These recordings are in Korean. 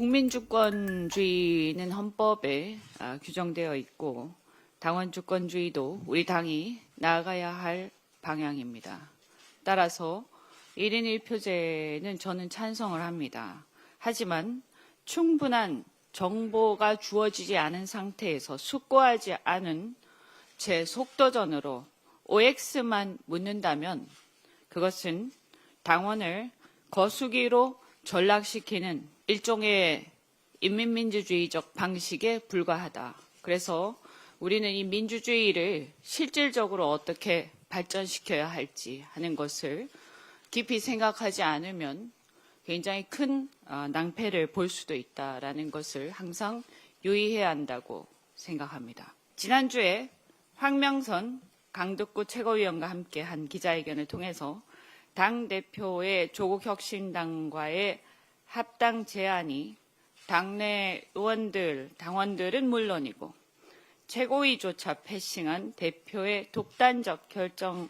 국민주권주의는 헌법에 아, 규정되어 있고 당원주권주의도 우리 당이 나아가야 할 방향입니다. 따라서 1인 1표제는 저는 찬성을 합니다. 하지만 충분한 정보가 주어지지 않은 상태에서 숙고하지 않은 제 속도전으로 OX만 묻는다면 그것은 당원을 거수기로 전락시키는 일종의 인민민주주의적 방식에 불과하다. 그래서 우리는 이 민주주의를 실질적으로 어떻게 발전시켜야 할지 하는 것을 깊이 생각하지 않으면 굉장히 큰 어, 낭패를 볼 수도 있다라는 것을 항상 유의해야 한다고 생각합니다. 지난주에 황명선 강덕구 최고위원과 함께 한 기자회견을 통해서 당 대표의 조국 혁신당과의 합당 제안이 당내 의원들, 당원들은 물론이고 최고위조차 패싱한 대표의 독단적 결정에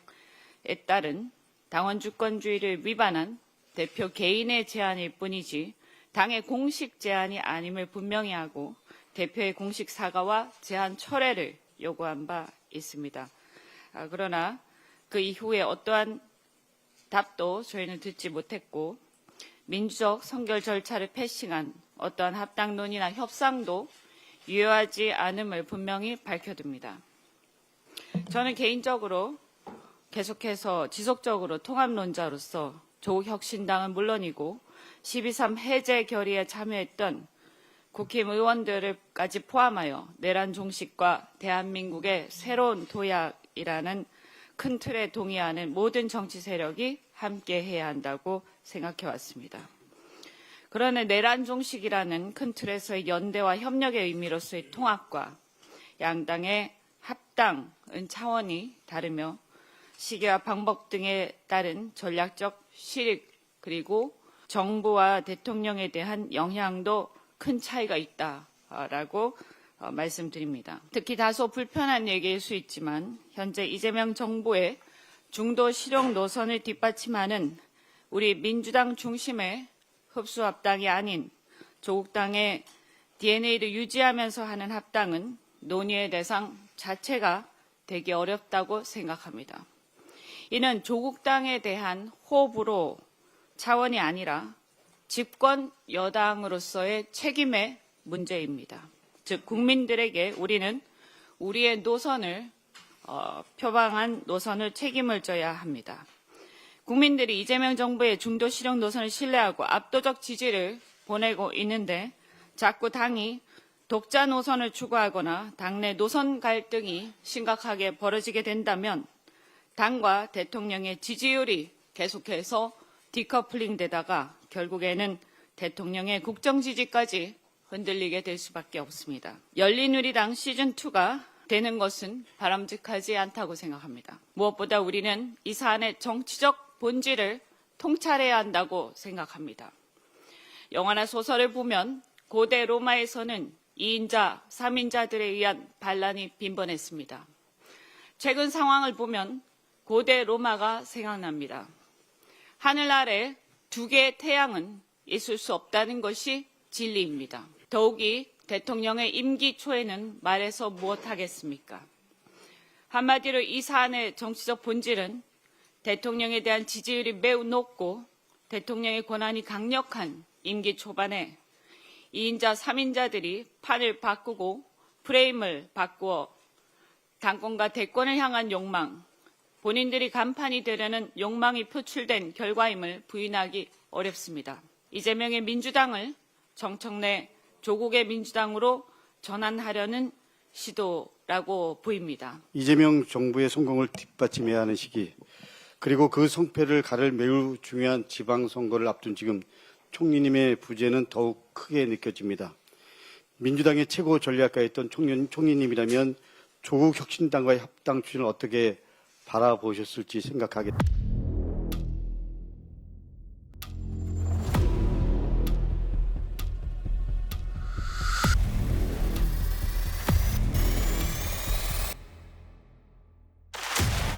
따른 당원 주권주의를 위반한 대표 개인의 제안일 뿐이지 당의 공식 제안이 아님을 분명히 하고 대표의 공식 사과와 제안 철회를 요구한 바 있습니다. 아, 그러나 그 이후에 어떠한 답도 저희는 듣지 못했고 민주적 선결 절차를 패싱한 어떠한 합당론이나 협상도 유효하지 않음을 분명히 밝혀둡니다. 저는 개인적으로 계속해서 지속적으로 통합론자로서 조국혁신당은 물론이고 12.3 해제 결의에 참여했던 국힘 의원들까지 포함하여 내란 종식과 대한민국의 새로운 도약이라는 큰 틀에 동의하는 모든 정치 세력이 함께 해야 한다고 생각해 왔습니다. 그러나 내란 종식이라는 큰 틀에서의 연대와 협력의 의미로서의 통합과 양당의 합당은 차원이 다르며 시기와 방법 등에 따른 전략적 실익 그리고 정부와 대통령에 대한 영향도 큰 차이가 있다라고 어, 말씀드립니다. 특히 다소 불편한 얘기일 수 있지만 현재 이재명 정부의 중도 실용 노선을 뒷받침하는 우리 민주당 중심의 흡수 합당이 아닌 조국당의 DNA를 유지하면서 하는 합당은 논의의 대상 자체가 되기 어렵다고 생각합니다. 이는 조국당에 대한 호불호 차원이 아니라 집권 여당으로서의 책임의 문제입니다. 즉 국민들에게 우리는 우리의 노선을 어, 표방한 노선을 책임을 져야 합니다. 국민들이 이재명 정부의 중도 실용 노선을 신뢰하고 압도적 지지를 보내고 있는데 자꾸 당이 독자 노선을 추구하거나 당내 노선 갈등이 심각하게 벌어지게 된다면 당과 대통령의 지지율이 계속해서 디커플링 되다가 결국에는 대통령의 국정 지지까지 흔들리게 될 수밖에 없습니다. 열린우리당 시즌2가 되는 것은 바람직하지 않다고 생각합니다. 무엇보다 우리는 이 사안의 정치적 본질을 통찰해야 한다고 생각합니다. 영화나 소설을 보면 고대 로마에서는 2인자, 3인자들에 의한 반란이 빈번했습니다. 최근 상황을 보면 고대 로마가 생각납니다. 하늘 아래 두 개의 태양은 있을 수 없다는 것이 진리입니다. 더욱이 대통령의 임기 초에는 말해서 무엇하겠습니까? 한마디로 이 사안의 정치적 본질은 대통령에 대한 지지율이 매우 높고 대통령의 권한이 강력한 임기 초반에 2인자, 3인자들이 판을 바꾸고 프레임을 바꾸어 당권과 대권을 향한 욕망, 본인들이 간판이 되려는 욕망이 표출된 결과임을 부인하기 어렵습니다. 이재명의 민주당을 정청래 조국의 민주당으로 전환하려는 시도라고 보입니다. 이재명 정부의 성공을 뒷받침해야 하는 시기 그리고 그 성패를 가를 매우 중요한 지방선거를 앞둔 지금 총리님의 부재는 더욱 크게 느껴집니다. 민주당의 최고 전략가였던 총리, 총리님이라면 조국 혁신당과의 합당 추진을 어떻게 바라보셨을지 생각하게 됩니다.